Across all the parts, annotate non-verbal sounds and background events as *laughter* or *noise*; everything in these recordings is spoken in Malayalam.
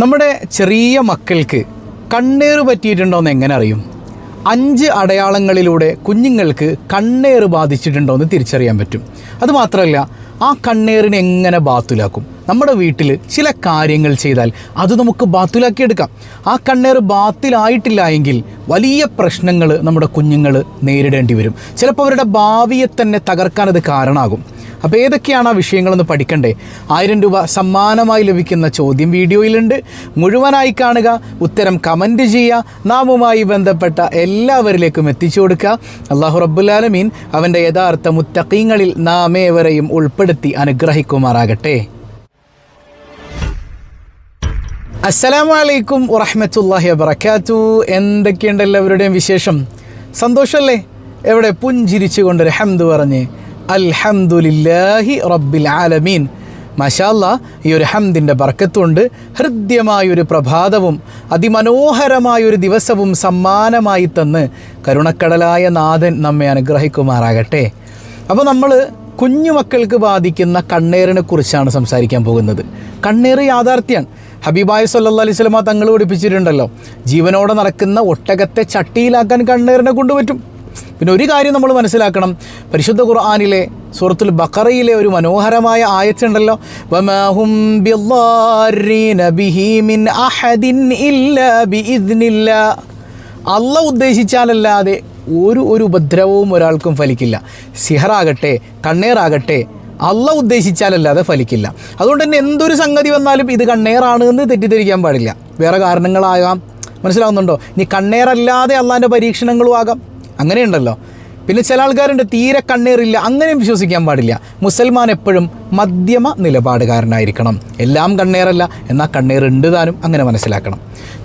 നമ്മുടെ ചെറിയ മക്കൾക്ക് കണ്ണേറ് പറ്റിയിട്ടുണ്ടോ എന്ന് എങ്ങനെ അറിയും? അഞ്ച് അടയാളങ്ങളിലൂടെ കുഞ്ഞുങ്ങൾക്ക് കണ്ണേറ് ബാധിച്ചിട്ടുണ്ടോ എന്ന് തിരിച്ചറിയാൻ പറ്റും. അതുമാത്രമല്ല ആ കണ്ണേറിനെ എങ്ങനെ ബാത്തുലാക്കും? നമ്മുടെ വീട്ടിൽ ചില കാര്യങ്ങൾ ചെയ്താൽ അത് നമുക്ക് ബാത്തുലാക്കിയെടുക്കാം ആ കണ്ണേറ് ബാത്തിലായിട്ടില്ല എങ്കിൽ വലിയ പ്രശ്നങ്ങൾ നമ്മുടെ കുഞ്ഞുങ്ങൾ നേരിടേണ്ടി വരും. ചിലപ്പോൾ അവരുടെ ഭാവിയെ തന്നെ തകർക്കാനത് കാരണമാകും. അപ്പോൾ ഏതൊക്കെയാണ് ആ വിഷയങ്ങളെന്ന് പഠിക്കണ്ടേ? ആയിരം രൂപ സമ്മാനമായി ലഭിക്കുന്ന ചോദ്യം വീഡിയോയിലുണ്ട്. മുഴുവനായി കാണുക ഉത്തരം കമന്റ് ചെയ്യുക നാമുമായി ബന്ധപ്പെട്ട എല്ലാവരിലേക്കും എത്തിച്ചു കൊടുക്കുക. അള്ളാഹു റബ്ബുലാലമീൻ അവന്റെ യഥാർത്ഥ മുത്തക്കീങ്ങളിൽ നാമേവരെയും ഉൾപ്പെടുത്തി അനുഗ്രഹിക്കുമാറാകട്ടെ. അസ്സലാമു അലൈക്കും വറഹ്മത്തുള്ളാഹി വബർക്കാത്തു എന്തൊക്കെയുണ്ട് എല്ലാവരുടെയും വിശേഷം? സന്തോഷമല്ലേ എവിടെ പുഞ്ചിരിച്ചുകൊണ്ട് ഹംദ് പറഞ്ഞ് അൽഹംദുലില്ലാഹി റബ്ബിൽ ആലമീൻ. മഷാല്ല ഈ ഒരു ഹംദിന്റെ ബർക്കത്തുണ്ട്. ഹൃദ്യമായൊരു പ്രഭാതവും അതിമനോഹരമായൊരു ദിവസവും സമ്മാനമായി തന്ന് കരുണക്കടലായ നാഥൻ നമ്മെ അനുഗ്രഹിക്കുമാറാകട്ടെ. അപ്പോൾ നമ്മൾ കുഞ്ഞുമക്കൾക്ക് ബാധിക്കുന്ന കണ്ണേറിനെ കുറിച്ചാണ് സംസാരിക്കാൻ പോകുന്നത്. കണ്ണേറ് യാഥാർത്ഥ്യമാണ് ഹബീബായ സല്ലാ അലൈഹി തങ്ങൾ പഠിപ്പിച്ചിട്ടുണ്ടല്ലോ. ജീവനോടെ നടക്കുന്ന ഒട്ടകത്തെ ചട്ടിയിലാക്കാൻ കണ്ണേറിനെ കൊണ്ട് പറ്റും പിന്നെ ഒരു കാര്യം നമ്മൾ മനസ്സിലാക്കണം. പരിശുദ്ധ ഖുർആാനിലെ സൂറത്തുൽ ബക്കറയിലെ ഒരു മനോഹരമായ ആയത്തുണ്ടല്ലോ അല്ല ഉദ്ദേശിച്ചാലല്ലാതെ ഒരു ഒരു ഉപദ്രവവും ഒരാൾക്കും ഫലിക്കില്ല. സിഹറാകട്ടെ കണ്ണേറാകട്ടെ അല്ല ഉദ്ദേശിച്ചാലല്ലാതെ ഫലിക്കില്ല. അതുകൊണ്ട് തന്നെ എന്തൊരു സംഗതി വന്നാലും ഇത് കണ്ണേറാണ് എന്ന് തെറ്റിദ്ധരിക്കാൻ പാടില്ല. വേറെ കാരണങ്ങളാകാം. മനസ്സിലാവുന്നുണ്ടോ? ഇനി കണ്ണേറല്ലാതെ അള്ളാന്റെ പരീക്ഷണങ്ങളും ആകാം. അങ്ങനെയുണ്ടല്ലോ. പിന്നെ ചില ആൾക്കാരുണ്ട് തീരെ കണ്ണീറില്ല അങ്ങനെയും വിശ്വസിക്കാൻ പാടില്ല. മുസൽമാൻ എപ്പോഴും മധ്യമ നിലപാടുകാരനായിരിക്കണം. എല്ലാം കണ്ണീറല്ല എന്നാൽ കണ്ണേറുണ്ട് താനും അങ്ങനെ മനസ്സിലാക്കണം.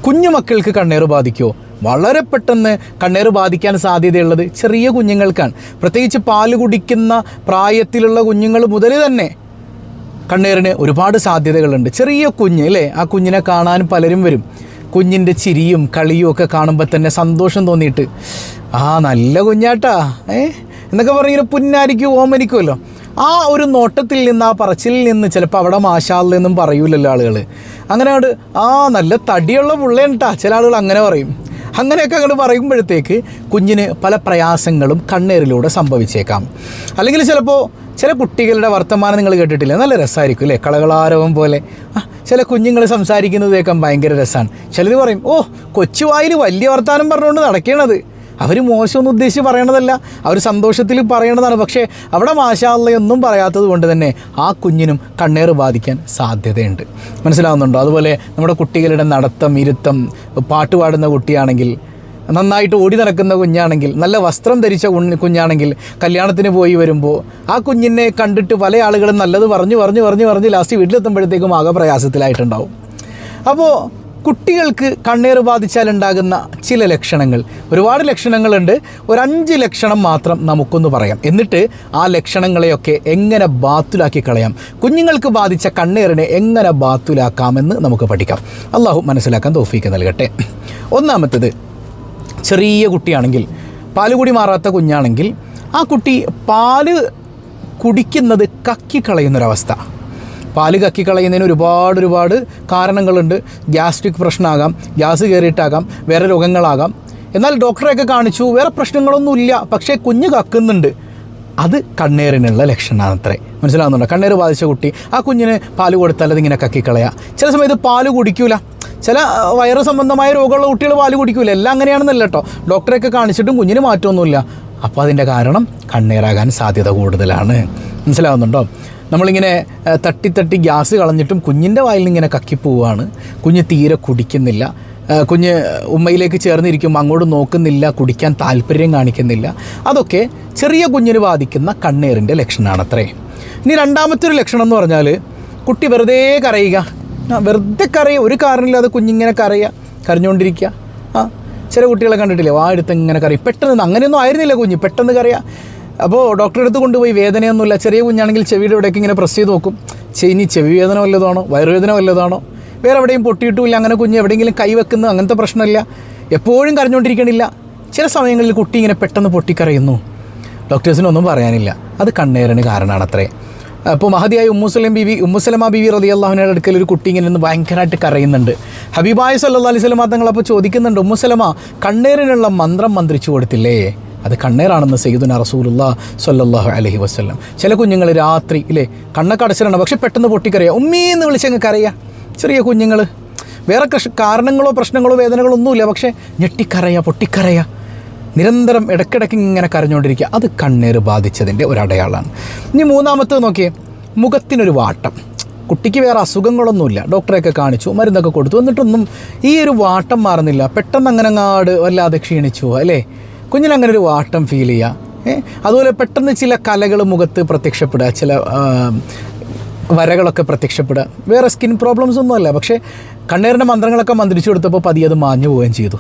കുഞ്ഞു കുഞ്ഞുമക്കൾക്ക് കണ്ണീർ ബാധിക്കുമോ വളരെ പെട്ടെന്ന് കണ്ണീർ ബാധിക്കാൻ സാധ്യതയുള്ളത് ചെറിയ കുഞ്ഞുങ്ങൾക്കാണ്. പ്രത്യേകിച്ച് പാൽ കുടിക്കുന്ന പ്രായത്തിലുള്ള കുഞ്ഞുങ്ങൾ മുതൽ തന്നെ കണ്ണീറിന് ഒരുപാട് സാധ്യതകളുണ്ട്. ചെറിയ കുഞ്ഞ് അല്ലേ? ആ കുഞ്ഞിനെ കാണാൻ പലരും വരും. കുഞ്ഞിന്റെ ചിരിയും കളിയും ഒക്കെ കാണുമ്പോൾ തന്നെ സന്തോഷം തോന്നിയിട്ട് ആ നല്ല കുഞ്ഞാട്ടാ. ഏ? എന്നൊക്കെ പറഞ്ഞിങ്ങനെ പുന്നാരിക്കും ഓമനിക്കുമല്ലോ. ആ ഒരു നോട്ടത്തിൽ നിന്ന് ആ പറച്ചിലിൽ നിന്ന് ചിലപ്പോൾ അവിടെ മാഷാല്ലെന്നും പറയൂലല്ലോ ആളുകൾ അങ്ങനെ അങ്ങോട്ട് ആ നല്ല തടിയുള്ള പുള്ളേണ്ടാ ചില ആളുകൾ അങ്ങനെ പറയും. അങ്ങനെയൊക്കെ അങ്ങോട്ട് പറയുമ്പോഴത്തേക്ക് കുഞ്ഞിന് പല പ്രയാസങ്ങളും കണ്ണേറിലൂടെ സംഭവിച്ചേക്കാം. അല്ലെങ്കിൽ ചിലപ്പോൾ ചില കുട്ടികളുടെ വർത്തമാനം നിങ്ങൾ കേട്ടിട്ടില്ല? നല്ല രസമായിരിക്കും അല്ലേ? കളകളാരവം പോലെ. ചില കുഞ്ഞുങ്ങൾ സംസാരിക്കുന്നത് കേൾക്കാൻ ഭയങ്കര രസമാണ് ചിലത് പറയും ഓ കൊച്ചുവായിൽ വലിയ വർത്തമാനം പറഞ്ഞുകൊണ്ട് നടക്കണത്. അവർ മോശമൊന്നും ഉദ്ദേശിച്ച് പറയണതല്ല. അവർ സന്തോഷത്തിൽ പറയണതാണ്. പക്ഷേ അവിടെ മാഷാള്ളയൊന്നും പറയാത്തത് കൊണ്ട് തന്നെ ആ കുഞ്ഞിനും കണ്ണേറ് ബാധിക്കാൻ സാധ്യതയുണ്ട്. മനസ്സിലാവുന്നുണ്ടോ? അതുപോലെ നമ്മുടെ കുട്ടികളുടെ നടത്തം ഇരുത്തം പാട്ട് പാടുന്ന കുട്ടിയാണെങ്കിൽ നന്നായിട്ട് ഓടി നടക്കുന്ന കുഞ്ഞാണെങ്കിൽ നല്ല വസ്ത്രം ധരിച്ച കുഞ്ഞ് കുഞ്ഞാണെങ്കിൽ കല്യാണത്തിന് പോയി വരുമ്പോൾ ആ കുഞ്ഞിനെ കണ്ടിട്ട് പല ആളുകളും നല്ലത് പറഞ്ഞു പറഞ്ഞു പറഞ്ഞു പറഞ്ഞ് ലാസ്റ്റ് വീട്ടിലെത്തുമ്പോഴത്തേക്കും ആകെ പ്രയാസത്തിലായിട്ടുണ്ടാവും. അപ്പോൾ കുട്ടികൾക്ക് കണ്ണീർ ബാധിച്ചാൽ ഉണ്ടാകുന്ന ചില ലക്ഷണങ്ങൾ. ഒരുപാട് ലക്ഷണങ്ങളുണ്ട്. ഒരു അഞ്ച് ലക്ഷണം മാത്രം നമുക്കൊന്ന് പറയാം. എന്നിട്ട് ആ ലക്ഷണങ്ങളെയൊക്കെ എങ്ങനെ ബാത്തുലാക്കി കളയാം? കുഞ്ഞുങ്ങൾക്ക് ബാധിച്ച കണ്ണീറിനെ എങ്ങനെ ബാത്തുലാക്കാമെന്ന് നമുക്ക് പഠിക്കാം. അള്ളാഹു മനസ്സിലാക്കാൻ തോഫീക്ക് നൽകട്ടെ. ഒന്നാമത്തത് ചെറിയ കുട്ടിയാണെങ്കിൽ പാൽ കുടി മാറാത്ത കുഞ്ഞാണെങ്കിൽ ആ കുട്ടി പാൽ കുടിക്കുന്നത് കക്കി കക്കിക്കളയുന്നൊരവസ്ഥ. പാൽ കക്കിക്കളയുന്നതിന് ഒരുപാട് ഒരുപാട് കാരണങ്ങളുണ്ട്. ഗ്യാസ്ട്രിക് പ്രശ്നമാകാം ഗ്യാസ് കയറിയിട്ടാകാം വേറെ രോഗങ്ങളാകാം. എന്നാൽ ഡോക്ടറെയൊക്കെ കാണിച്ചു വേറെ പ്രശ്നങ്ങളൊന്നുമില്ല പക്ഷേ കുഞ്ഞ് കക്കുന്നുണ്ട്. അത് കണ്ണേറിനുള്ള ലക്ഷണമാണ് അത്രേ മനസ്സിലാവുന്നുണ്ടോ? കണ്ണേറ് ബാധിച്ച കുട്ടി ആ കുഞ്ഞിന് പാൽ കൊടുത്താൽ അതിങ്ങനെ കക്കിക്കളയുക ചില സമയത്ത് പാൽ കുടിക്കൂല. ചില വയറ് സംബന്ധമായ രോഗമുള്ള കുട്ടികൾ പാൽ കുടിക്കൂല. എല്ലാം അങ്ങനെയാണെന്നല്ല കേട്ടോ ഡോക്ടറെയൊക്കെ കാണിച്ചിട്ടും കുഞ്ഞിന് മാറ്റമൊന്നുമില്ല. അപ്പോൾ അതിന്റെ കാരണം കണ്ണീറാകാൻ സാധ്യത കൂടുതലാണ്. മനസ്സിലാവുന്നുണ്ടോ? നമ്മളിങ്ങനെ തട്ടി തട്ടി ഗ്യാസ് കളഞ്ഞിട്ടും കുഞ്ഞിന്റെ വായിൽ നിന്ന് ഇങ്ങനെ കക്കിപ്പോവാണ്. കുഞ്ഞ് തീരെ കുടിക്കുന്നില്ല. കുഞ്ഞ് ഉമ്മയിലേക്ക് ചേർന്നിരിക്കും അങ്ങോട്ട് നോക്കുന്നില്ല കുടിക്കാൻ താല്പര്യം കാണിക്കുന്നില്ല. അതൊക്കെ ചെറിയ കുഞ്ഞിന് ബാധിക്കുന്ന കണ്ണീറിന്റെ ലക്ഷണമാണത്രേ ഇനി രണ്ടാമത്തെ ഒരു ലക്ഷണം എന്ന് പറഞ്ഞാൽ കുട്ടി വെറുതെ കരയുക. വെറുതെ കരയുക ഒരു കാരണമില്ലാതെ കുഞ്ഞിങ്ങനെ കരയുക കരഞ്ഞുകൊണ്ടിരിക്കുക ആ ചില കുട്ടികളെ കണ്ടിട്ടില്ലേ? വാ എടുത്ത് ഇങ്ങനെ കറിയും പെട്ടെന്ന് അങ്ങനെയൊന്നും ആയിരുന്നില്ല കുഞ്ഞ്. പെട്ടെന്ന് കരയുക അപ്പോൾ ഡോക്ടറെ അടുത്ത് കൊണ്ടുപോയി വേദനയൊന്നുമില്ല. ചെറിയ കുഞ്ഞാണെങ്കിൽ ചെവിയുടെ ഇവിടേക്ക് ഇങ്ങനെ പ്രസ് ചെയ്ത് നോക്കും. ഇനി ചെവി വേദന വല്ലതാണോ? വയറുവേദന വല്ലതാണോ? വേറെ എവിടെയും പൊട്ടിയിട്ടുമില്ല. അങ്ങനെ കുഞ്ഞ് എവിടെയെങ്കിലും കൈ വെക്കുന്നു അങ്ങനത്തെ പ്രശ്നമില്ല. എപ്പോഴും കരഞ്ഞുകൊണ്ടിരിക്കണില്ല ചില സമയങ്ങളിൽ കുട്ടി ഇങ്ങനെ പെട്ടെന്ന് പൊട്ടിക്കറിയുന്നു ഡോക്ടേഴ്സിനൊന്നും പറയാനില്ല. അത് കണ്ണേറിന് കാരണമാണ് അത്രേ അപ്പോൾ മഹതിയായ ഉമ്മുസലം ബിബി ഉമ്മുസലമ ബിബി റതി അള്ളാഹുവിന്റെ അടുക്കൽ ഒരു കുട്ടി ഇങ്ങനെ നിന്ന് ഭയങ്കരമായിട്ട് കരയുന്നുണ്ട്. ഹബീബായ സല്ലാ അലൈഹി തങ്ങൾ അപ്പോൾ ചോദിക്കുന്നുണ്ട് ഉമ്മുസലമ കണ്ണേറിനുള്ള മന്ത്രം മന്ത്രിച്ചു കൊടുത്തില്ലേ? അത് കണ്ണേറാണെന്ന് സയ്യിദുന റസൂലുള്ള സല്ലല്ലാഹു അലഹി വസ്ലം ചില കുഞ്ഞുങ്ങൾ രാത്രി ഇല്ലേ കണ്ണൊക്കെ പക്ഷെ പെട്ടെന്ന് പൊട്ടിക്കറിയാം. ഉമ്മീന്ന് വിളിച്ചങ്ങ് കരയാ. ചെറിയ കുഞ്ഞുങ്ങൾ വേറെ കൃഷി കാരണങ്ങളോ പ്രശ്നങ്ങളോ വേദനകളോ ഒന്നുമില്ല പക്ഷേ ഞെട്ടിക്കറയാ പൊട്ടിക്കറയാ നിരന്തരം ഇടയ്ക്കിടയ്ക്ക് ഇങ്ങനെ കരഞ്ഞുകൊണ്ടിരിക്കുക അത് കണ്ണീർ ബാധിച്ചതിന്റെ ഒരു ഇനി മൂന്നാമത്തേത് നോക്കിയേ. മുഖത്തിനൊരു വാട്ടം. കുട്ടിക്ക് വേറെ അസുഖങ്ങളൊന്നുമില്ല. ഡോക്ടറെയൊക്കെ കാണിച്ചു മരുന്നൊക്കെ കൊടുത്തു. എന്നിട്ടൊന്നും ഈ ഒരു വാട്ടം മാറുന്നില്ല. പെട്ടെന്ന് അങ്ങനെ അങ്ങാട് വല്ലാതെ ക്ഷീണിച്ചു അല്ലേ? കുഞ്ഞിനങ്ങനെ ഒരു വാട്ടം ഫീൽ ചെയ്യുക അതുപോലെ പെട്ടെന്ന് ചില കലകൾ മുഖത്ത് പ്രത്യക്ഷപ്പെടുക ചില വരകളൊക്കെ പ്രത്യക്ഷപ്പെടുക. വേറെ സ്കിൻ പ്രോബ്ലംസ് ഒന്നുമല്ല പക്ഷേ കണ്ണീറിന്റെ മന്ത്രങ്ങളൊക്കെ മന്ത്രിച്ചു കൊടുത്തപ്പോൾ പതിയെ അത് മാഞ്ഞു പോവുകയും ചെയ്തു.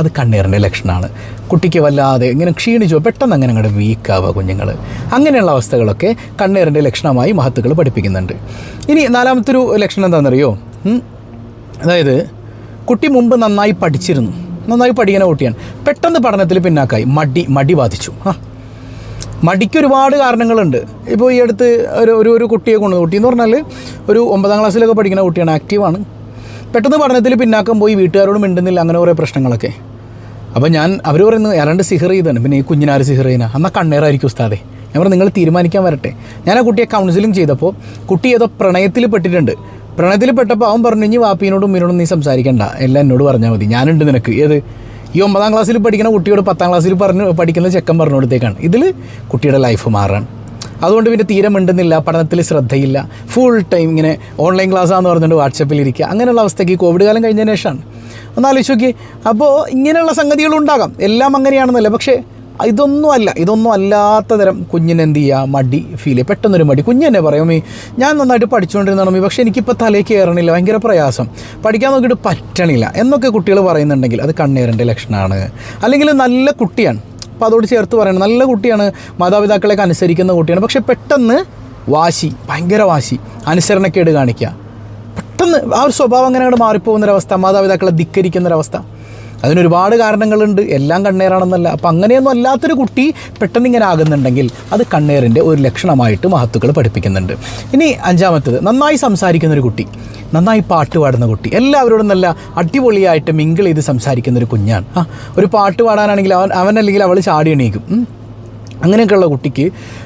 അത് കണ്ണീറിന്റെ ലക്ഷണമാണ്. കുട്ടിക്ക് വല്ലാതെ ഇങ്ങനെ ക്ഷീണിച്ചു പെട്ടെന്ന് അങ്ങനെ അങ്ങോട്ട് വീക്കാവുക കുഞ്ഞുങ്ങൾ അങ്ങനെയുള്ള അവസ്ഥകളൊക്കെ കണ്ണീറിന്റെ ലക്ഷണമായി മഹത്തുക്കൾ പഠിപ്പിക്കുന്നുണ്ട്. ഇനി നാലാമത്തൊരു ലക്ഷണം എന്താണെന്നറിയോ? അതായത് കുട്ടി മുമ്പ് നന്നായി പഠിച്ചിരുന്നു. നന്നായി പഠിക്കുന്ന കുട്ടിയാണ്. പെട്ടെന്ന് പഠനത്തിൽ പിന്നാക്കായി. മടി മടി ബാധിച്ചു. ആ മടിക്ക് ഒരുപാട് കാരണങ്ങളുണ്ട്. ഇപ്പോൾ ഈ അടുത്ത് ഒരു ഒരു ഒരു കുട്ടിയെ കൊണ്ടു കുട്ടി എന്ന് പറഞ്ഞാൽ ഒരു ഒമ്പതാം ക്ലാസ്സിലൊക്കെ പഠിക്കുന്ന കുട്ടിയാണ്. ആക്റ്റീവാണ്. പെട്ടെന്ന് പഠനത്തിൽ പിന്നാക്കം പോയി വീട്ടുകാരോട് മിണ്ടുന്നില്ല. അങ്ങനെ കുറേ പ്രശ്നങ്ങളൊക്കെ. അപ്പോൾ ഞാൻ അവർ പറയുന്നു ഏതാണ്ട് സിഹർ ചെയ്താണ്. പിന്നെ ഈ കുഞ്ഞിനാര് സിഹർ ചെയ്യുന്ന. എന്നാൽ കണ്ണേറായിരിക്കും ഉസ്താദെ. ഞാൻ പറഞ്ഞു നിങ്ങൾ തീരുമാനിക്കാൻ വരട്ടെ. ഞാൻ ആ കുട്ടിയെ കൗൺസിലിംഗ് ചെയ്തപ്പോൾ കുട്ടി ഏതോ പ്രണയത്തിൽ പെട്ടിട്ടുണ്ട് പ്രണയത്തിൽ പെട്ടപ്പോൾ അവൻ പറഞ്ഞു ഇനി വാപ്പീനോടും ഉമ്മീനോടും നീ സംസാരിക്കണ്ട. എല്ലാം എന്നോട് പറഞ്ഞാൽ മതി. ഞാനുണ്ട് നിനക്ക്. ഏത്? ഈ ഒമ്പതാം ക്ലാസ്സിൽ പഠിക്കുന്ന കുട്ടിയോട് പത്താം ക്ലാസ്സിൽ പറഞ്ഞു പഠിക്കുന്ന ചെക്കൻ പറഞ്ഞുകൊടുത്തേക്കാണ്. ഇതിൽ കുട്ടിയുടെ ലൈഫ് മാറാൻ. അതുകൊണ്ട് പിന്നെ തീരെ മിണ്ടുന്നില്ല പഠനത്തിൽ ശ്രദ്ധയില്ല. ഫുൾ ടൈം ഇങ്ങനെ ഓൺലൈൻ ക്ലാസ്സാന്ന് പറഞ്ഞുകൊണ്ട് വാട്സപ്പിൽ ഇരിക്കുക. അങ്ങനെയുള്ള അവസ്ഥയ്ക്ക് കോവിഡ് കാലം കഴിഞ്ഞതിന് ശേഷമാണ്. ഒന്ന് ആലോചിച്ച് നോക്കി അപ്പോൾ ഇങ്ങനെയുള്ള സംഗതികളുണ്ടാകാം. എല്ലാം അങ്ങനെയാണെന്നല്ല. പക്ഷേ ഇതൊന്നും അല്ല ഇതൊന്നും അല്ലാത്ത തരം കുഞ്ഞിന് എന്ത് ചെയ്യുക മടി ഫീൽ ചെയ്യുക പെട്ടെന്നൊരു മടി. കുഞ്ഞ് തന്നെ പറയും "മീ, ഞാൻ നന്നായിട്ട് പഠിച്ചുകൊണ്ടിരുന്നതാണ് മീ പക്ഷേ എനിക്കിപ്പോൾ തലയിൽ കയറണില്ല ഭയങ്കര പ്രയാസം. പഠിക്കാൻ നോക്കിയിട്ട് പറ്റണില്ല. എന്നൊക്കെ കുട്ടികൾ പറയുന്നുണ്ടെങ്കിൽ അത് കണ്ണേറിന്റെ ലക്ഷണമാണ് അല്ലെങ്കിൽ നല്ല കുട്ടിയാണ്. അപ്പോൾ അതോട് ചേർത്ത് പറയണം. നല്ല കുട്ടിയാണ് മാതാപിതാക്കളെയൊക്കെ അനുസരിക്കുന്ന കുട്ടിയാണ്. പക്ഷേ പെട്ടെന്ന് വാശി ഭയങ്കര വാശി അനുസരണക്കേട് കാണിക്കുക. പെട്ടെന്ന് ആ ഒരു സ്വഭാവം അങ്ങനെ അങ്ങോട്ട് മാറിപ്പോകുന്നൊരവസ്ഥ മാതാപിതാക്കളെ ധിക്കരിക്കുന്നൊരവസ്ഥ. അതിനൊരുപാട് കാരണങ്ങളുണ്ട്. എല്ലാം കണ്ണേറാണെന്നല്ല അപ്പം അങ്ങനെയൊന്നും അല്ലാത്തൊരു കുട്ടി പെട്ടെന്ന് ഇങ്ങനെ ആകുന്നുണ്ടെങ്കിൽ അത് കണ്ണേറിന്റെ ഒരു ലക്ഷണമായിട്ട് മഹത്തുക്കൾ പഠിപ്പിക്കുന്നുണ്ട്. ഇനി അഞ്ചാമത്തത് നന്നായി സംസാരിക്കുന്ന ഒരു കുട്ടി നന്നായി പാട്ട് പാടുന്ന കുട്ടി. എല്ലാവരോടും നല്ല അടിപൊളിയായിട്ട് മിങ്കിൾ ചെയ്ത് സംസാരിക്കുന്ന ഒരു കുഞ്ഞാണ്. ആ ഒരു പാട്ട് പാടാനാണെങ്കിൽ അവൻ അവനല്ലെങ്കിൽ അവൾ ചാടി എണീക്കും. അങ്ങനെയൊക്കെയുള്ള കുട്ടിക്ക്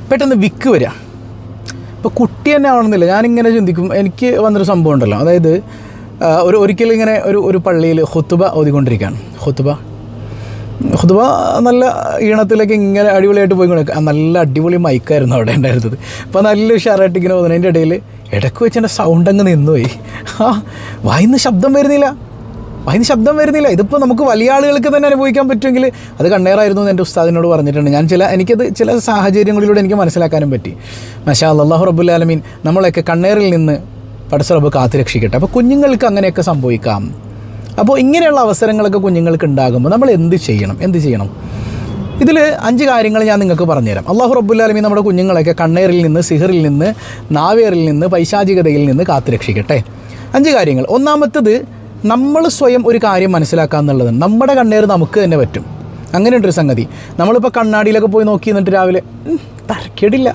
പെട്ടെന്ന് വിക്ക് വരിക ഇപ്പോൾ കുട്ടി തന്നെ ആവണമെന്നില്ല. ഞാനിങ്ങനെ ചിന്തിക്കും എനിക്ക് വന്നൊരു സംഭവം ഉണ്ടല്ലോ. അതായത് ഒരു ഒരിക്കലും ഇങ്ങനെ ഒരു ഒരു പള്ളിയിൽ ഹുത്തുബ ഓതിക്കൊണ്ടിരിക്കുകയാണ്. ഹുത്തുബ ഹുത്തുബ നല്ല ഈണത്തിലേക്ക് ഇങ്ങനെ അടിപൊളിയായിട്ട് പോയി പോയിക്കൊണ്ടിരിക്കുക നല്ല അടിപൊളി മൈക്കായിരുന്നു അവിടെ ഉണ്ടായിരുന്നത്. അപ്പോൾ നല്ല ഉഷാറായിട്ട് ഇങ്ങനെ പോകുന്നതിന്റെ ഇടയിൽ ഇടയ്ക്ക് വെച്ച് എന്റെ സൗണ്ട് അങ്ങ് നിന്നുപോയി. ആ വായിന്ന് ശബ്ദം വരുന്നില്ല. വായിന്ന് ശബ്ദം വരുന്നില്ല. ഇതിപ്പോൾ നമുക്ക് വലിയ ആളുകൾക്ക് തന്നെ അനുഭവിക്കാൻ പറ്റുമെങ്കിൽ അത് കണ്ണേറായിരുന്നു എന്ന് എന്റെ ഉസ്താദിനോട് പറഞ്ഞിട്ടുണ്ട്. ഞാൻ ചില എനിക്കത് ചില സാഹചര്യങ്ങളിലൂടെ എനിക്ക് മനസ്സിലാക്കാനും പറ്റി. മഷാ അള്ളാഹു റബുല്ലാലമീൻ നമ്മളൊക്കെ കണ്ണേറിൽ നിന്ന് പടച്ചറബ് കാത്തുരക്ഷിക്കട്ടെ. അപ്പോൾ കുഞ്ഞുങ്ങൾക്ക് അങ്ങനെയൊക്കെ സംഭവിക്കാം. അപ്പോൾ ഇങ്ങനെയുള്ള അവസരങ്ങളൊക്കെ കുഞ്ഞുങ്ങൾക്ക് ഉണ്ടാകുമ്പോൾ നമ്മൾ എന്ത് ചെയ്യണം? എന്ത് ചെയ്യണം? ഇതിൽ അഞ്ച് കാര്യങ്ങൾ ഞാൻ നിങ്ങൾക്ക് പറഞ്ഞുതരാം. അള്ളാഹു റബ്ബുല്ലാലമി നമ്മുടെ കുഞ്ഞുങ്ങളെയൊക്കെ കണ്ണേറിൽ നിന്ന് സിഹറിൽ നിന്ന് നാവേറിൽ നിന്ന് പൈശാചികതയിൽ നിന്ന് കാത്തുരക്ഷിക്കട്ടെ. അഞ്ച് കാര്യങ്ങൾ. ഒന്നാമത്തത് നമ്മൾ സ്വയം ഒരു കാര്യം മനസ്സിലാക്കുക എന്നുള്ളതാണ് നമ്മുടെ കണ്ണേർ നമുക്ക് തന്നെ പറ്റും. അങ്ങനെയുണ്ടൊരു സംഗതി. നമ്മളിപ്പോൾ കണ്ണാടിയിലൊക്കെ പോയി നോക്കി എന്നിട്ട് രാവിലെ തരക്കേടില്ല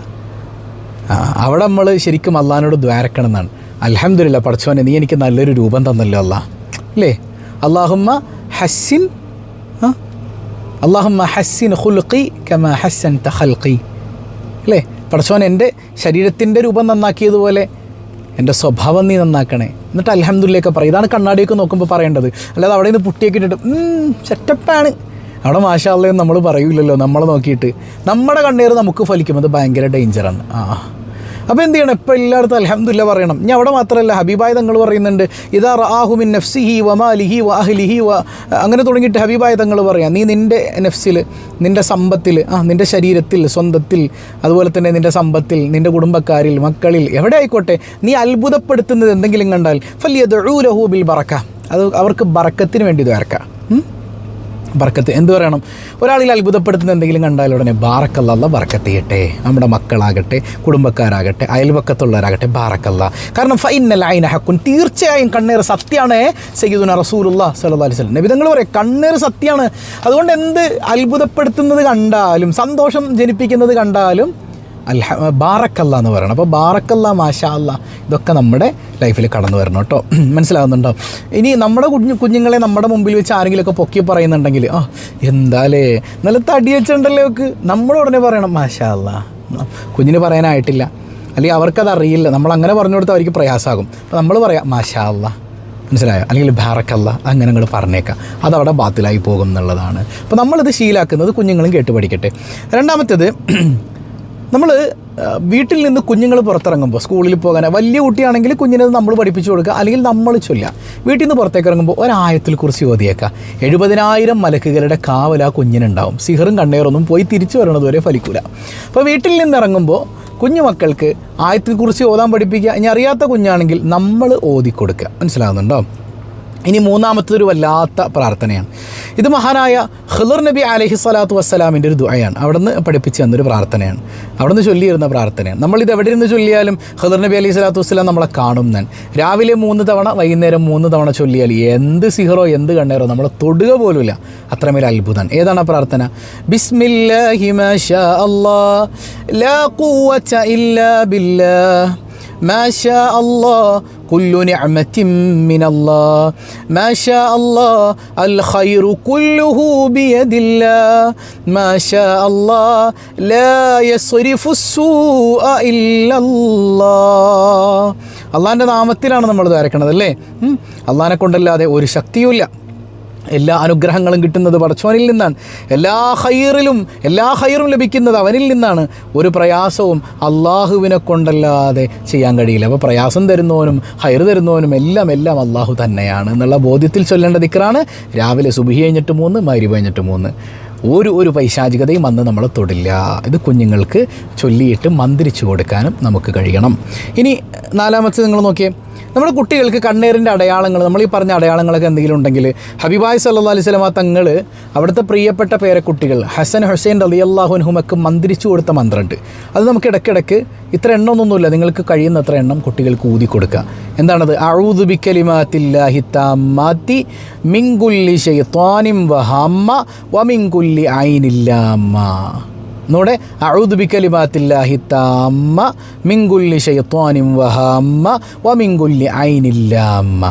അവിടെ നമ്മൾ ശരിക്കും അള്ളഹാനോട് ദ്വാരക്കണം എന്നാണ്. അലഹമില്ല പഠിച്ചവനെ നീ എനിക്ക് നല്ലൊരു രൂപം തന്നല്ലോ അല്ല. അല്ലേ? അള്ളാഹുമ്മ ഹസ്സിൻ അള്ളാഹുമ്മ ഹസ്സിൻ ഹുൽഖി കമ ഹസ്സൻ തഹൽഖി അല്ലേ? പഠിച്ചവൻ എന്റെ ശരീരത്തിന്റെ രൂപം നന്നാക്കിയതുപോലെ എന്റെ സ്വഭാവം നീ നന്നാക്കണേ. എന്നിട്ട് അലഹമ്മദില്ലയൊക്കെ പറയും ഇതാണ് കണ്ണാടിയൊക്കെ നോക്കുമ്പോൾ പറയേണ്ടത്. അല്ലാതെ അവിടെ നിന്ന് പുട്ടിയൊക്കെ ഇട്ടിട്ട് സെറ്റപ്പാണ് അവിടെ മാഷാള്ളയും നമ്മൾ പറയൂലല്ലോ നമ്മളെ നോക്കിയിട്ട്. നമ്മുടെ കണ്ണീർ നമുക്ക് ഫലിക്കും അത് ഭയങ്കര ഡേഞ്ചറാണ് ആ. അപ്പോൾ എന്ത് ചെയ്യണം? ഇപ്പോൾ എല്ലായിടത്തും അലഹമില്ല പറയണം. ഞാൻ അവിടെ മാത്രമല്ല ഹബീബായ തങ്ങൾ പറയുന്നുണ്ട് ഇതാ റാഹുമിൻ നഫ്സിഹി വമാലിഹി വാഹ്ലിഹി വ അങ്ങനെ തുടങ്ങിയിട്ട് ഹബീബായ തങ്ങൾ പറയാം നീ നിന്റെ നഫ്സിൽ നിന്റെ സമ്പത്തിൽ ആ നിന്റെ ശരീരത്തിൽ സ്വന്തത്തിൽ അതുപോലെ തന്നെ നിന്റെ സമ്പത്തിൽ നിന്റെ കുടുംബക്കാരിൽ മക്കളിൽ എവിടെ ആയിക്കോട്ടെ നീ അത്ഭുതപ്പെടുത്തുന്നത് എന്തെങ്കിലും കണ്ടാൽ ഫല്യദൂലഹു ബിൽ ബറക്ക. അത് അവർക്ക് ബറക്കത്തിന് വേണ്ടി ദ്വാരക്കാം ബർക്കത്ത് എന്ത് പറയണം? ഒരാളിൽ അത്ഭുതപ്പെടുത്തുന്ന എന്തെങ്കിലും കണ്ടാൽ ഉടനെ ബാറക്കല്ല ബർക്കത്ത് നമ്മുടെ മക്കളാകട്ടെ കുടുംബക്കാരാകട്ടെ അയൽവക്കത്തുള്ളവരാകട്ടെ ബാറക്കല്ല. കാരണം ഫൈനൽ അയിന ഹക്കുൻ തീർച്ചയായും കണ്ണേർ സത്യമാണ് സയ്യിദുന റസൂലുള്ള സല്ലല്ലാഹു അലൈഹി വസല്ലം. നബി തങ്ങൾ പറയും കണ്ണേർ സത്യമാണ് അതുകൊണ്ട് എന്ത് അത്ഭുതപ്പെടുത്തുന്നത് കണ്ടാലും സന്തോഷം ജനിപ്പിക്കുന്നത് കണ്ടാലും അൽഹ ബാറക്കല്ല എന്ന് പറയണം. അപ്പോൾ ബാറക്കല്ല മാഷാ അല്ല ഇതൊക്കെ നമ്മുടെ ലൈഫിൽ കടന്നു വരണം കേട്ടോ. *clears throat* മനസ്സിലാവുന്നുണ്ടോ? ഇനി നമ്മുടെ കുഞ്ഞു കുഞ്ഞുങ്ങളെ നമ്മുടെ മുമ്പിൽ വെച്ച് ആരെങ്കിലുമൊക്കെ പൊക്കി പറയുന്നുണ്ടെങ്കിൽ ആ എന്താലേ? നല്ല തടി വെച്ചിട്ടുണ്ടല്ലോ ഒക്കെ നമ്മൾ ഉടനെ പറയണം മാഷാ അല്ല കുഞ്ഞിന് പറയാനായിട്ടില്ല. അല്ലെങ്കിൽ അവർക്കത് അറിയില്ല. നമ്മൾ അങ്ങനെ പറഞ്ഞു കൊടുത്താൽ അവർക്ക് പ്രയാസമാകും. അപ്പോൾ നമ്മൾ പറയാം മാഷാ അല്ല മനസ്സിലായോ? അല്ലെങ്കിൽ ബാറക്കല്ല അങ്ങനെ നിങ്ങൾ പറഞ്ഞേക്കാം. അതവിടെ ബാത്തിലായി പോകും എന്നുള്ളതാണ്. അപ്പോൾ നമ്മളിത് ശീലാക്കുന്നത് കുഞ്ഞുങ്ങളും കേട്ട് പഠിക്കട്ടെ. രണ്ടാമത്തേത് നമ്മൾ വീട്ടിൽ നിന്ന് കുഞ്ഞുങ്ങൾ പുറത്തിറങ്ങുമ്പോൾ സ്കൂളിൽ പോകാൻ വലിയ കുട്ടിയാണെങ്കിൽ കുഞ്ഞിനെ നമ്മൾ പഠിപ്പിച്ചു കൊടുക്കുക അല്ലെങ്കിൽ നമ്മൾ ചൊല്ല വീട്ടിൽ നിന്ന് പുറത്തേക്ക് ഇറങ്ങുമ്പോൾ ഒരായത്തിൽ കുറിച്ച് ഓതിയേക്കാം എഴുപതിനായിരം മലക്കുകളുടെ കാവൽ ആ കുഞ്ഞിനുണ്ടാവും. സിഹറും കണ്ണേറൊന്നും പോയി തിരിച്ചു വരണത് വരെ ഫലിക്കൂല. അപ്പോൾ വീട്ടിൽ നിന്ന് ഇറങ്ങുമ്പോൾ കുഞ്ഞു മക്കൾക്ക് ആയത്തിൽ കുറിച്ച് ഓതാൻ പഠിപ്പിക്കുക. ഇനി അറിയാത്ത കുഞ്ഞാണെങ്കിൽ നമ്മൾ ഓതി കൊടുക്കുക മനസ്സിലാകുന്നുണ്ടോ ഇനി മൂന്നാമത്തെ ഒരു വല്ലാത്ത പ്രാർത്ഥനയാണ്. ഇത് മഹാനായ ഖിളർ നബി അലഹി സ്വലാത്തു വസ്സലാമിന്റെ ഒരു ദുആയാണ്. അവിടുന്ന് പഠിപ്പിച്ച് തന്നൊരു പ്രാർത്ഥനയാണ്. അവിടുന്ന് ചൊല്ലിയിരുന്ന പ്രാർത്ഥനയാണ്. നമ്മളിത് എവിടെ നിന്ന് ചൊല്ലിയാലും ഖിളർ നബി അലൈഹി സ്വലാത്തു വസ്സലാം നമ്മളെ കാണും ഞാൻ രാവിലെ മൂന്ന് തവണ വൈകുന്നേരം മൂന്ന് തവണ ചൊല്ലിയാൽ എന്ത് സിഹറോ എന്ത് കണ്ണേറോ നമ്മൾ തൊടുക പോലുമില്ല. അത്രമേൽ അത്ഭുതമാണ് ഏതാണ് ആ പ്രാർത്ഥന? ബിസ്മില്ലാഹി മാഷാ അല്ലാ ലാ ഖുവത ഇല്ലാ ബില്ലാഹ്. മാഷാ الله ما شاء الله الخير كله بيد الله ما شاء الله لا يصرف السوء സ്സൂഅ الله അള്ളാഹന്റെ നാമത്തിലാണ് നമ്മൾ ധാരക്കണത് അല്ലേ അള്ളഹാനെ കൊണ്ടല്ലാതെ ഒരു ശക്തിയുമില്ല എല്ലാ അനുഗ്രഹങ്ങളും കിട്ടുന്നത് പടച്ചവനിൽ നിന്നാണ്. എല്ലാ ഹൈറിലും എല്ലാ ഹൈറും ലഭിക്കുന്നത് അവനിൽ നിന്നാണ്. ഒരു പ്രയാസവും അള്ളാഹുവിനെ കൊണ്ടല്ലാതെ ചെയ്യാൻ കഴിയില്ല. അപ്പോൾ പ്രയാസം തരുന്നവനും ഹൈർ തരുന്നവനും എല്ലാം എല്ലാം അള്ളാഹു തന്നെയാണ് എന്നുള്ള ബോധ്യത്തിൽ ചൊല്ലേണ്ട ദിക്കറാണ് രാവിലെ സുബി കഴിഞ്ഞിട്ട് മൂന്ന് മരി കഴിഞ്ഞിട്ട് മൂന്ന്. ഒരു ഒരു പൈശാചികതയും അന്ന് നമ്മൾ തൊടില്ല. ഇത് കുഞ്ഞുങ്ങൾക്ക് ചൊല്ലിയിട്ട് മന്ത്രിച്ചു കൊടുക്കാനും നമുക്ക് കഴിയണം. ഇനി നാലാമത്തെ നിങ്ങൾ നോക്കിയേ. നമ്മുടെ കുട്ടികൾക്ക് കണ്ണേറിന്റെ അടയാളങ്ങൾ നമ്മൾ ഈ പറഞ്ഞ അടയാളങ്ങളൊക്കെ എന്തെങ്കിലും ഉണ്ടെങ്കിൽ ഹബിബായ് സല്ലാ അലൈഹി സ്വലമ തങ്ങൾ അവിടുത്തെ പ്രിയപ്പെട്ട പേരക്കുട്ടികൾ ഹസൻ ഹുസൈൻ അലി അള്ളാഹുൻഹുമക്ക് മന്ത്രിച്ചു കൊടുത്ത മന്ത്രമുണ്ട് അത് നമുക്ക് ഇടയ്ക്കിടയ്ക്ക് ഇത്ര എണ്ണമൊന്നുമില്ല നിങ്ങൾക്ക് കഴിയുന്നത്ര എണ്ണം കുട്ടികൾക്ക് ഊതി കൊടുക്കുക എന്താണത്? അഴൂദു ബിക്കലിമാത്തില്ലാഹി താമാത്തി മിങ്കുല്ലി ഷെയ്ത്വാനിം വഹാമ്മ വമിങ്കുല്ലി ഐനില്ലാമ്മ. എന്നൂടെ അഊദു ബിക്കലിമാത്തില്ലാഹി താമ്മ മിങ്കുല്ലി ഷെയ്ത്വാനിം വഹാമ്മ വ മിങ്കുല്ലി ഐനില്ലാമ്മ.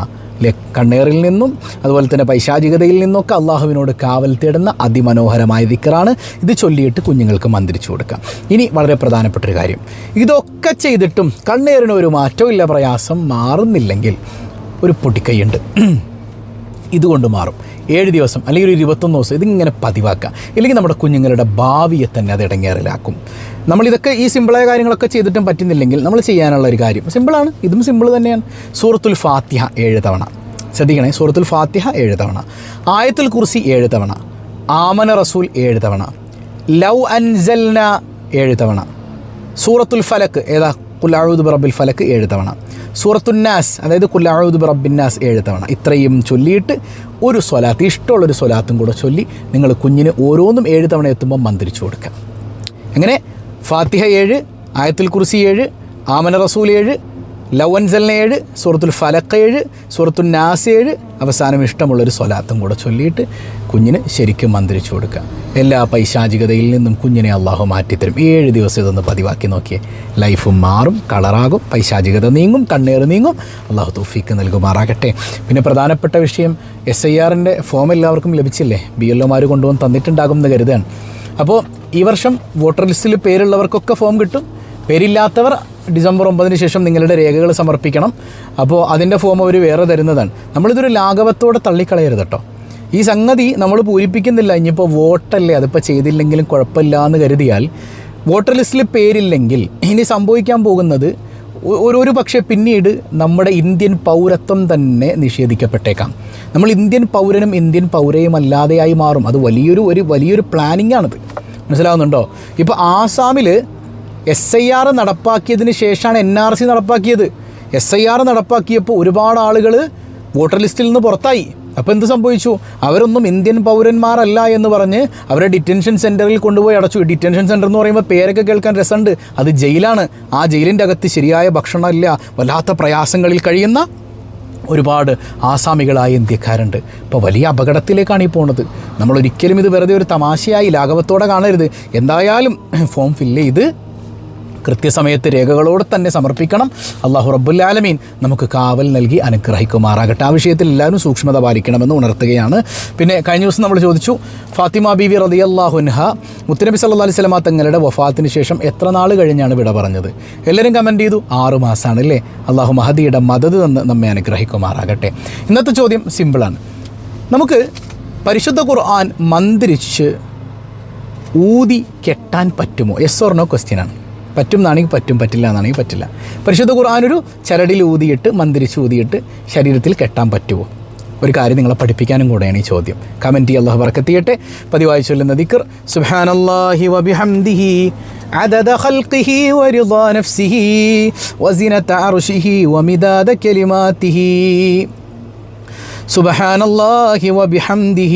കണ്ണേറിൽ നിന്നും അതുപോലെ തന്നെ പൈശാചികതയിൽ നിന്നൊക്കെ അള്ളാഹുവിനോട് കാവൽ തേടുന്ന അതിമനോഹരമായ ദിക്കറാണ് ഇത് ചൊല്ലിയിട്ട് കുഞ്ഞുങ്ങൾക്ക് മന്ത്രിച്ചു കൊടുക്കാം. ഇനി വളരെ പ്രധാനപ്പെട്ടൊരു കാര്യം. ഇതൊക്കെ ചെയ്തിട്ടും കണ്ണേറിന് ഒരു ഇല്ല പ്രയാസം മാറുന്നില്ലെങ്കിൽ ഒരു പൊട്ടിക്കൈയുണ്ട് ഇതുകൊണ്ട് മാറും. ഏഴ് ദിവസം അല്ലെങ്കിൽ ഒരു ഇരുപത്തൊന്ന് ദിവസം ഇതിങ്ങനെ പതിവാക്കുക ഇല്ലെങ്കിൽ നമ്മുടെ കുഞ്ഞുങ്ങളുടെ ഭാവിയെ തന്നെ അത് ഇടങ്ങേറിലാക്കും. നമ്മളിതൊക്കെ ഈ സിമ്പിളായ കാര്യങ്ങളൊക്കെ ചെയ്തിട്ടും പറ്റുന്നില്ലെങ്കിൽ നമ്മൾ ചെയ്യാനുള്ള ഒരു കാര്യം സിമ്പിളാണ് ഇതും സിമ്പിൾ തന്നെയാണ്. സൂറത്തുൽ ഫാത്തിഹ ഏഴ് തവണ. ശ്രദ്ധിക്കണേ സൂറത്തുൽ ഫാത്തിഹ ഏഴ് തവണ. ആയത്തുൽ കുർസി ഏഴ് തവണ. ആമന റസൂൽ ഏഴ് തവണ. ലൗ അൻസൽന ഏഴ് തവണ. സൂറത്തുൽ ഫലക്ക് ഏതാ? കുല്ലാഴുദ് റബ്ബിൽ ഫലക്ക് ഏഴ് തവണ. സൂറത്തുന്നാസ് അതായത് കുല്ലാഴുദ് റബ്ബിന്നാസ് ഏഴ് തവണ. ഇത്രയും ചൊല്ലിയിട്ട് ഒരു സ്വലാത്ത് ഇഷ്ടമുള്ളൊരു സ്വലാത്തും കൂടെ ചൊല്ലി നിങ്ങൾ കുഞ്ഞിന് ഓരോന്നും ഏഴ് തവണ എത്തുമ്പോൾ മന്ത്രിച്ചു കൊടുക്കുക. അങ്ങനെ ഫാത്തിഹ ഏഴ് ആയത്തുൽ കുർസി ഏഴ് ആമന റസൂൽ ഏഴ് ലവൻസലിന് ഏഴ് സൂറത്തുൽ ഫലക്ക ഏഴ് സൂറത്തുൽ നാസ് ഏഴ്. അവസാനം ഇഷ്ടമുള്ളൊരു സ്വലാത്തും കൂടെ ചൊല്ലിയിട്ട് കുഞ്ഞിന് ശരിക്കും മന്ത്രിച്ചു കൊടുക്കുക. എല്ലാ പൈശാചികതയിൽ നിന്നും കുഞ്ഞിനെ അള്ളാഹു മാറ്റിത്തരും. ഏഴ് ദിവസം ഇതൊന്ന് പതിവാക്കി നോക്കിയേ. ലൈഫും മാറും കളറാകും പൈശാചികത നീങ്ങും കണ്ണേറ് നീങ്ങും. അള്ളാഹു തൗഫീക്ക് നൽകുമാറാകട്ടെ. പിന്നെ പ്രധാനപ്പെട്ട വിഷയം എസ് ഐ ആറിന്റെ ഫോം എല്ലാവർക്കും ലഭിച്ചില്ലേ? ബി എൽ ഒമാർ കൊണ്ടുവന്ന് തന്നിട്ടുണ്ടാകും എന്ന് കരുതാണ് അപ്പോൾ ഈ വർഷം വോട്ടർ ലിസ്റ്റിൽ പേരുള്ളവർക്കൊക്കെ ഫോം കിട്ടും. പേരില്ലാത്തവർ ഡിസംബർ ഒമ്പതിന് ശേഷം നിങ്ങളുടെ രേഖകൾ സമർപ്പിക്കണം. അപ്പോൾ അതിന്റെ ഫോം അവർ വേറെ തരുന്നതാണ്. നമ്മളിതൊരു ലാഘവത്തോടെ തള്ളിക്കളയരുത് കേട്ടോ. ഈ സംഗതി നമ്മൾ പൂരിപ്പിക്കുന്നില്ല. ഇനിയിപ്പോൾ വോട്ടല്ലേ? അതിപ്പോൾ ചെയ്തില്ലെങ്കിലും കുഴപ്പമില്ല എന്ന് കരുതിയാൽ വോട്ടർ ലിസ്റ്റിൽ പേരില്ലെങ്കിൽ ഇനി സംഭവിക്കാൻ പോകുന്നത് ഒരു ഒരു പക്ഷേ പിന്നീട് നമ്മുടെ ഇന്ത്യൻ പൗരത്വം തന്നെ നിഷേധിക്കപ്പെട്ടേക്കാം. നമ്മൾ ഇന്ത്യൻ പൗരനും ഇന്ത്യൻ പൗരയും അല്ലാതെയായി മാറും. അത് വലിയൊരു ഒരു വലിയൊരു പ്ലാനിങ് ആണിത്. മനസ്സിലാവുന്നുണ്ടോ? ഇപ്പോൾ ആസാമിൽ എസ് ഐ ആർ നടപ്പാക്കിയതിന് ശേഷമാണ് എൻ ആർ സി നടപ്പാക്കിയത്. എസ് ഐ ആർ നടപ്പാക്കിയപ്പോൾ ഒരുപാട് ആളുകൾ വോട്ടർ ലിസ്റ്റിൽ നിന്ന് പുറത്തായി. അപ്പോൾ എന്ത് സംഭവിച്ചു? അവരൊന്നും ഇന്ത്യൻ പൗരന്മാരല്ല എന്ന് പറഞ്ഞ് അവരെ ഡിറ്റൻഷൻ സെന്ററിൽ കൊണ്ടുപോയി അടച്ചു. ഡിറ്റൻഷൻ സെന്റർ എന്ന് പറയുമ്പോൾ പേരൊക്കെ കേൾക്കാൻ രസമുണ്ട്. അത് ജയിലാണ്. ആ ജയിലിന്റെ അകത്ത് ശരിയായ ഭക്ഷണമില്ല. വല്ലാത്ത പ്രയാസങ്ങളിൽ കഴിയുന്ന ഒരുപാട് ആസാമികളായ ഇന്ത്യക്കാരുണ്ട്. ഇപ്പോൾ വലിയ അപകടത്തിലേക്കാണ് ഈ പോണത്. നമ്മൾ ഒരിക്കലും ഇത് വെറുതെ ഒരു തമാശയായി ലാഘവത്തോടെ കാണരുത്. എന്തായാലും ഫോം ഫില്ല് ചെയ്ത് കൃത്യസമയത്ത് രേഖകളോട് തന്നെ സമർപ്പിക്കണം. അള്ളാഹു റബ്ബുല്ലാലമീൻ നമുക്ക് കാവൽ നൽകി അനുഗ്രഹിക്കുമാറാകട്ടെ. ആ വിഷയത്തിൽ എല്ലാവരും സൂക്ഷ്മത പാലിക്കണമെന്ന് ഉണർത്തുകയാണ്. പിന്നെ കഴിഞ്ഞ ദിവസം നമ്മൾ ചോദിച്ചു ഫാത്തിമ ബീവി റതി അള്ളാഹുൻഹ മുത്തനബി സല്ലാ അലൈഹി സ്വലമ തങ്ങളുടെ വഫാത്തിന് ശേഷം എത്ര നാൾ കഴിഞ്ഞാണ് വിട പറഞ്ഞത്? എല്ലാവരും കമന്റ് ചെയ്തു ആറു മാസമാണ് അല്ലേ അള്ളാഹു മഹദിയുടെ മദത് തന്ന് നമ്മെ അനുഗ്രഹിക്കുമാറാകട്ടെ. ഇന്നത്തെ ചോദ്യം സിമ്പിളാണ് നമുക്ക് പരിശുദ്ധ ഖുർആൻ മന്ത്രിച്ച് ഊതി കെട്ടാൻ പറ്റുമോ? എസ് ഓർ നോ ക്വസ്റ്റ്യനാണ് പറ്റും എന്നാണെങ്കിൽ പറ്റും പറ്റില്ല എന്നാണെങ്കിൽ പറ്റില്ല പരിശുദ്ധ ഖുർആൻ ഒരു ചരടിൽ ഊതിയിട്ട് മന്ത്രിച്ച് ഊതിയിട്ട് ശരീരത്തിൽ കെട്ടാൻ പറ്റുമോ ഒരു കാര്യം നിങ്ങളെ പഠിപ്പിക്കാനും കൂടെയാണ് ഈ ചോദ്യം കമൻറ്റ് അള്ളാഹു ബർക്കത്തിയട്ടെ പതിവായി ചൊല്ലുന്ന ദിക്കർ സുബ്ഹാനല്ലാഹി വബിഹംദിഹി عدد خلقه ورضا نفسه وزنة عرشه ومداد كلماته سبحان الله وبحمده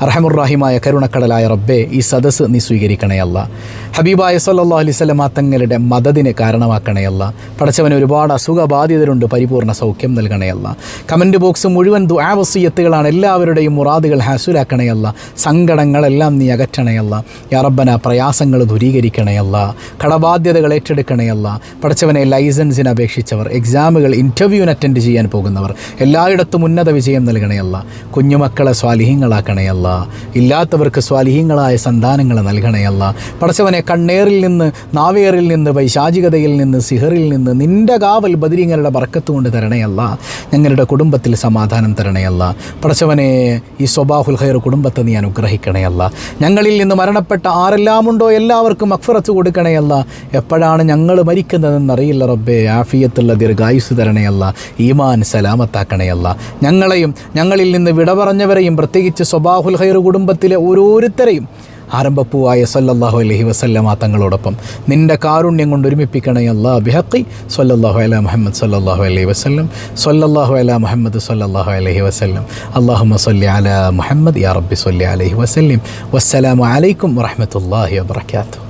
അർഹമുറാഹിമായ കരുണക്കടലായ റബ്ബെ ഈ സദസ്സ് നീ സ്വീകരിക്കണയല്ല ഹബീബായ സല്ലാ അലൈവല്ലമ തങ്ങളുടെ മദതിന് കാരണമാക്കണയല്ല പടച്ചവന് ഒരുപാട് അസുഖബാധിതരുണ്ട് പരിപൂർണ സൗഖ്യം നൽകണയല്ല കമന്റ് ബോക്സ് മുഴുവൻ ദുആവസീയത്തുകളാണ് എല്ലാവരുടെയും മുറാദുകൾ ഹാസുലാക്കണയല്ല സങ്കടങ്ങളെല്ലാം നീ അകറ്റണയല്ല യറബന പ്രയാസങ്ങൾ ദൂരീകരിക്കണയല്ല കടബാധ്യതകൾ ഏറ്റെടുക്കണയല്ല പടച്ചവനെ ലൈസൻസിന് അപേക്ഷിച്ചവർ എക്സാമുകൾ ഇന്റർവ്യൂവിന് അറ്റൻഡ് ചെയ്യാൻ പോകുന്നവർ എല്ലായിടത്തും ഉന്നത വിജയം നൽകണയല്ല കുഞ്ഞുമക്കളെ സ്വാലിഹ്യങ്ങളാക്കണയല്ല ഇല്ലാത്തവർക്ക് സ്വാലിഹീങ്ങളായ സന്താനങ്ങൾ നൽകണയല്ല പടച്ചവനെ കണ്ണേറിൽ നിന്ന് നാവേറിൽ നിന്ന് വൈശാചികതയിൽ നിന്ന് സിഹറിൽ നിന്ന് നിന്റെ കാവൽ ബദിരിങ്ങളുടെ ബർക്കത്ത് കൊണ്ട് തരണയല്ല ഞങ്ങളുടെ കുടുംബത്തിൽ സമാധാനം തരണയല്ല പടച്ചവനെ ഈ സ്വബാഹുൽ ഖൈർ കുടുംബത്തെ നീ അനുഗ്രഹിക്കണയല്ല ഞങ്ങളിൽ നിന്ന് മരണപ്പെട്ട ആരെല്ലാമുണ്ടോ എല്ലാവർക്കും അക്ഫറത്ത് കൊടുക്കണയല്ല എപ്പോഴാണ് ഞങ്ങൾ മരിക്കുന്നതെന്നറിയില്ല റബ്ബേ. ആഫിയത്തുള്ള ദീർഘായുസ് തരണയല്ല ഈമാൻ സലാമത്താക്കണയല്ല ഞങ്ങളെയും ഞങ്ങളിൽ നിന്ന് വിട പറഞ്ഞവരെയും പ്രത്യേകിച്ച് സ്വബാഹുൽ ഖൈർ കുടുംബത്തിലെ ഓരോരുത്തരെയും ആരംഭപ്പൂവായ സല്ലല്ലാഹു അലൈഹി വസല്ലമ തങ്ങളോടൊപ്പം. നിന്റെ കാരുണ്യം കൊണ്ട് ഒരുമിപ്പിക്കണേ അല്ലാ ബിഹക്കി സല്ലല്ലാഹു അല മുഹമ്മദ് സല്ലല്ലാഹു അലൈഹി വസല്ലം. സല്ലല്ലാഹു അല മുഹമ്മദ് സല്ലല്ലാഹു അലൈഹി വസല്ലം. അല്ലാഹുമ്മ സല്ലി അല മുഹമ്മദ് യാ റബ്ബി സല്ലി അലൈഹി വസല്ലം. വസ്സലാമു അലൈക്കും വറഹ്മത്തുള്ളാഹി വബറകാതുഹു.